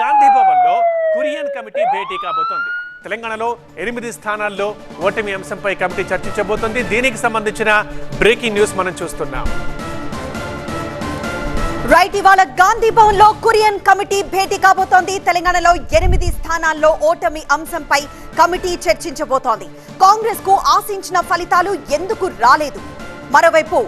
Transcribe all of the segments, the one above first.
గాంధీ భవన్లో కురియన్ కమిటీ భేటీ కాబోతోంది. తెలంగాణలో ఎనిమిది స్థానాల్లో ఓటమి అంశంపై కమిటీ చర్చించబోతోంది. దీనికి సంబంధించిన బ్రేకింగ్ న్యూస్ మనం చూస్తున్నాం. రైట్ ఇవాళ గాంధీ భవన్లో కురియన్ కమిటీ భేటీ కాబోతోంది. తెలంగాణలో ఎనిమిది స్థానాల్లో ఓటమి అంశంపై కమిటీ చర్చించబోతోంది. కాంగ్రెస్కు ఆశించిన ఫలితాలు ఎందుకు రాలేదు? మరోవైపు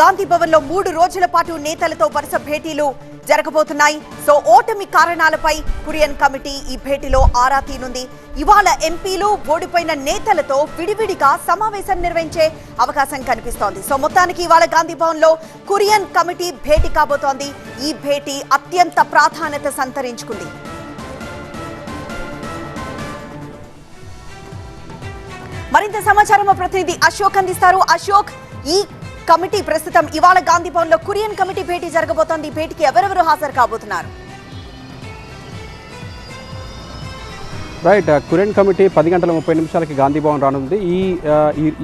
గాంధీ భవన్లో మూడు రోజుల పాటు నేతలతో వరుస భేటీలు జరగబోతున్నాయి. సో ఓటమి కారణాలపై కురియన్ కమిటీ ఈ భేటీలో ఆరా తీనుంది. ఇవాళ ఎంపీలు ఓడిపోయిన నేతలతో విడివిడిగా సమావేశం నిర్వహించే అవకాశం కనిపిస్తోంది. సో మొత్తానికి ఇవాళ గాంధీ లో కురియన్ కమిటీ భేటీ కాబోతోంది. ఈ భేటీ అత్యంత ప్రాధాన్యత సంతరించుకుంది. మరింత సమాచారం ప్రతినిధి అశోక్ అందిస్తారు. అశోక్ ఈ కమిటీ ప్రస్తుతం ఇవాళ గాంధీ భవన్లో కురియన్ కమిటీ భేటీ జరగబోతోంది. ఈ భేటీకి ఎవరెవరు హాజరు కాబోతున్నారు? రైట్ కురెంట్ కమిటీ పది గంటల ముప్పై నిమిషాలకి గాంధీ భవన్ రానుంది ఈ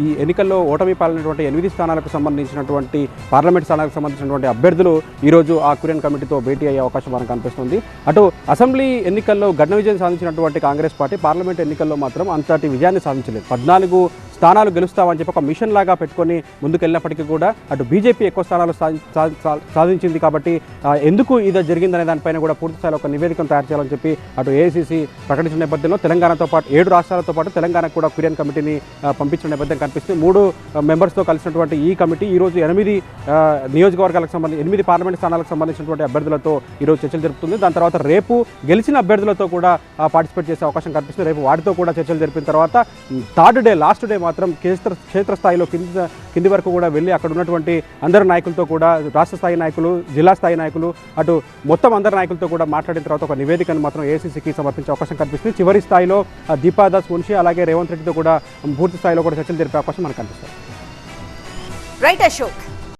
ఈ ఎన్నికల్లో ఓటమి పాలనటువంటి ఎనిమిది స్థానాలకు సంబంధించినటువంటి పార్లమెంట్ స్థానాలకు సంబంధించినటువంటి అభ్యర్థులు ఈరోజు ఆ కురియన్ కమిటీతో భేటీ అయ్యే అవకాశం మనకు కనిపిస్తుంది. అటు అసెంబ్లీ ఎన్నికల్లో ఘన విజయం సాధించినటువంటి కాంగ్రెస్ పార్టీ పార్లమెంట్ ఎన్నికల్లో మాత్రం అంతటి విజయాన్ని సాధించలేదు. పద్నాలుగు స్థానాలు గెలుస్తామని చెప్పి ఒక మిషన్ లాగా పెట్టుకొని ముందుకెళ్ళినప్పటికీ కూడా అటు బీజేపీ ఎక్కువ స్థానాలు సాధించింది కాబట్టి ఎందుకు ఇది జరిగిందనే దానిపైన కూడా పూర్తిస్థాయిలో ఒక నివేదికను తయారు చేయాలని చెప్పి అటు ఏఐసీసీ ప్రకటించిన నేపథ్యంలో తెలంగాణతో పాటు ఏడు రాష్ట్రాలతో పాటు తెలంగాణకు కూడా కురియన్ కమిటీని పంపించిన నేపథ్యం కనిపిస్తుంది. మూడు మెంబర్స్తో కలిసినటువంటి ఈ కమిటీ ఈ రోజు ఎనిమిది నియోజకవర్గాలకు సంబంధించి ఎనిమిది పార్లమెంట్ స్థానాలకు సంబంధించినటువంటి అభ్యర్థులతో ఈరోజు చర్చలు జరుపుతుంది. దాని తర్వాత రేపు గెలిచిన అభ్యర్థులతో కూడా పార్టిసిపేట్ చేసే అవకాశం కనిపిస్తుంది. రేపు వాటితో కూడా చర్చలు జరిపిన తర్వాత థర్డ్ డే లాస్ట్ డే మాత్రం క్షేత్ర క్షేత్రస్థాయిలో కింద కింది వరకు కూడా వెళ్ళి అక్కడ ఉన్నటువంటి అందరి నాయకులతో కూడా రాష్ట్ర స్థాయి నాయకులు జిల్లా స్థాయి నాయకులు అటు మొత్తం అందరి నాయకులతో కూడా మాట్లాడిన తర్వాత ఒక నివేదికను మాత్రం ఏసీసీకి సమర్పించే అవకాశం కనిపిస్తుంది చివరి స్థాయిలో దీపాదాస్ మున్షి అలాగే రేవంత్ రెడ్డితో కూడా పూర్తి స్థాయిలో కూడా చర్చలు జరిపే అవకాశం మనకు కనిపిస్తుంది. రైట్ అశోక్.